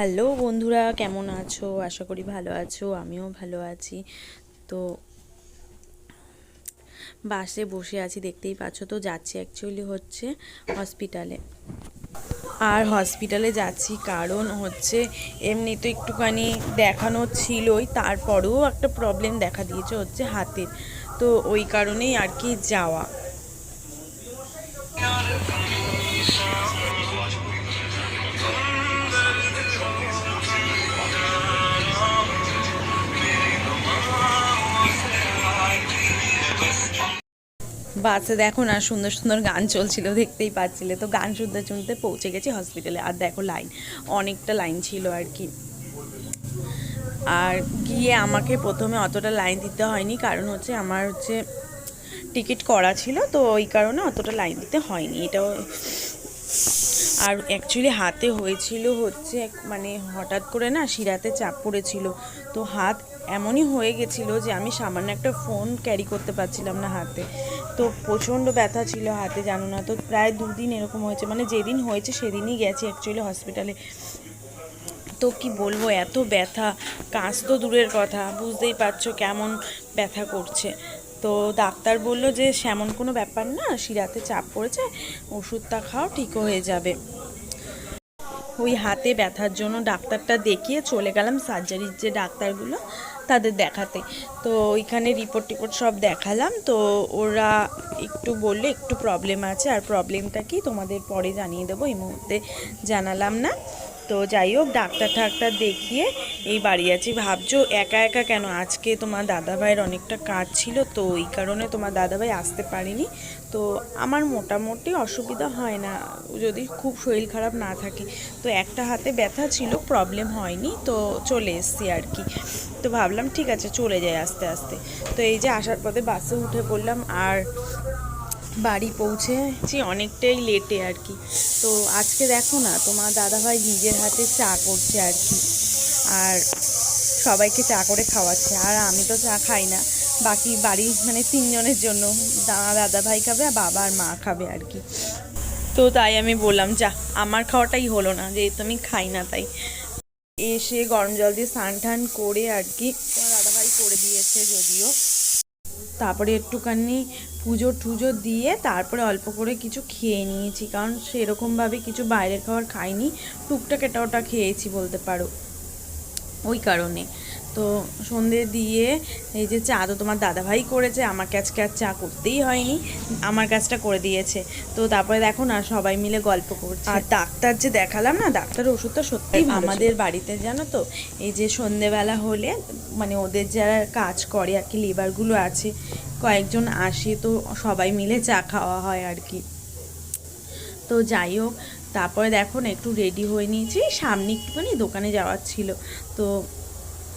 Hello বন্ধুরা, কেমন আছো? আশা করি ভালো আছো, আমিও ভালো আছি। তো বাসে বসে আছি, দেখতেই পাচ্ছ। তো যাচ্ছি অ্যাকচুয়ালি হচ্ছে হসপিটালে আর হসপিটালে যাচ্ছি কারণ হচ্ছে এমনি তো একটুখানি দেখানো ছিলই, তারপরেও একটা প্রবলেম দেখা দিয়েছে হচ্ছে হাতের। তো ওই কারণেই আর কি যাওয়া। বাসে দেখো না সুন্দর সুন্দর গান চলছিল, দেখতেই পাচ্ছিলে। তো গান শুনতে শুনতে পৌঁছে গেছি হসপিটালে আর দেখো লাইন অনেকটা লাইন ছিল আর কি। আর গিয়ে আমাকে প্রথমে অতটা লাইন দিতে হয়নি, কারণ হচ্ছে আমার হচ্ছে টিকিট করা ছিল, তো ওই কারণে অতটা লাইন দিতে হয়নি। এটাও আর অ্যাকচুয়ালি হাতে হয়েছিল হচ্ছে মানে হঠাৎ করে না শিরাতে চাপ পড়েছিল। তো হাত এমনই হয়ে গেছিল যে আমি সামান্য একটা ফোন ক্যারি করতে পারছিলাম না হাতে। তো প্রচণ্ড ব্যথা ছিল হাতে, জানো না? তো প্রায় দুদিন এরকম হয়েছে। মানে যেদিন হয়েছে সেদিনই গেছি অ্যাকচুয়ালি হসপিটালে তো কি বলব, এত ব্যথা, কাজ তো দূরের কথা, বুঝতেই পারছ কেমন ব্যথা করছে। তো ডাক্তার বলল যে, সেমন কোনো ব্যাপার না, শিরাতে চাপ পড়েছে, ওষুধটা খাও, ঠিক হয়ে যাবে। ওই হাতে ব্যথার জন্য ডাক্তারটা দেখিয়ে চলে গেলাম সার্জারির যে ডাক্তারগুলো তাদের দেখাতে। তো ওইখানে রিপোর্ট টিপোর্ট সব দেখালাম। তো ওরা একটু বললে একটু প্রবলেম আছে, আর প্রবলেমটা কি তোমাদের পরে জানিয়ে দেবো, এই মুহূর্তে জানালাম না। তো যাই হোক, ডাক্তার ঠাক্তার দেখিয়ে এই বাড়ি আছি। ভাবছ একা একা কেন? আজকে তোমার দাদাভাইয়ের অনেকটা কাজ ছিল, তো এই কারণে তোমার দাদাভাই আসতে পারেনি। তো আমার মোটামুটি অসুবিধা হয় না, যদি খুব শরীর খারাপ না থাকে। তো একটা হাতে ব্যথা ছিল প্রবলেম হয়নি, তো চলে এসছি আর কি। তো ভাবলাম ঠিক আছে, চলে যাই আস্তে আস্তে। তো এই যে আসার পথে বাসে উঠে পড়লাম, আর বাড়ি পৌঁছেছি অনেকটাই লেটে আর কি। তো আজকে দেখো না, তোমার দাদাভাই নিজের হাতে চা করছে আর কি। আর সবাইকে চা করে খাওয়াচ্ছে। আর আমি তো চা খাই না। বাকি বাড়ি মানে তিনজনের জন্য দা- দাদাভাই খাবে আর বাবা আর মা খাবে আর কি। তো তাই আমি বললাম, যা, আমার খাওয়াটাই হলো না, যেহেতু আমি খাই না তাই। এসে গরম জল দিয়ে স্নান টান করে আর কি দাদাভাই করে দিয়েছে যদিও। তারপরে একটুখানি পুজো টুজো দিয়ে তারপরে অল্প করে কিছু খেয়ে নিয়েছি কারণ সেরকমভাবে কিছু বাইরের খাবার খাইনি। টুকটাক এটা ওটা খেয়েছি বলতে পারো। ওই কারণে। তো সন্ধে দিয়ে এই যে চা তো তোমার দাদাভাই করেছে আমার আজকে আর চা করতেই হয়নি আমার কাজটা করে দিয়েছে। তো তারপরে দেখো না সবাই মিলে গল্প করছে। আর ডাক্তার যে দেখালাম না ডাক্তার ওষুধটা সত্যি আমাদের বাড়িতে জানো তো এই যে সন্ধেবেলা হলে মানে ওদের যারা কাজ করে আর কি লেবারগুলো আছে কয়েকজন আসে তো সবাই মিলে চা খাওয়া হয় আর কি। তো যাই হোক, তারপরে দেখো না, একটু রেডি হয়ে নিয়েছি। সামনে একটুখানি দোকানে যাওয়ার ছিল। তো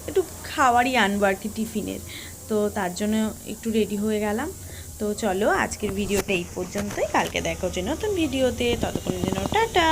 একটু খাওয়ারই আনব আর কি টিফিনের। তো তার জন্য একটু রেডি হয়ে গেলাম। তো চলো আজকের ভিডিওটা এই পর্যন্তই। কালকে দেখা হচ্ছে নতুন ভিডিওতে। ততক্ষণের জন্য টাটা।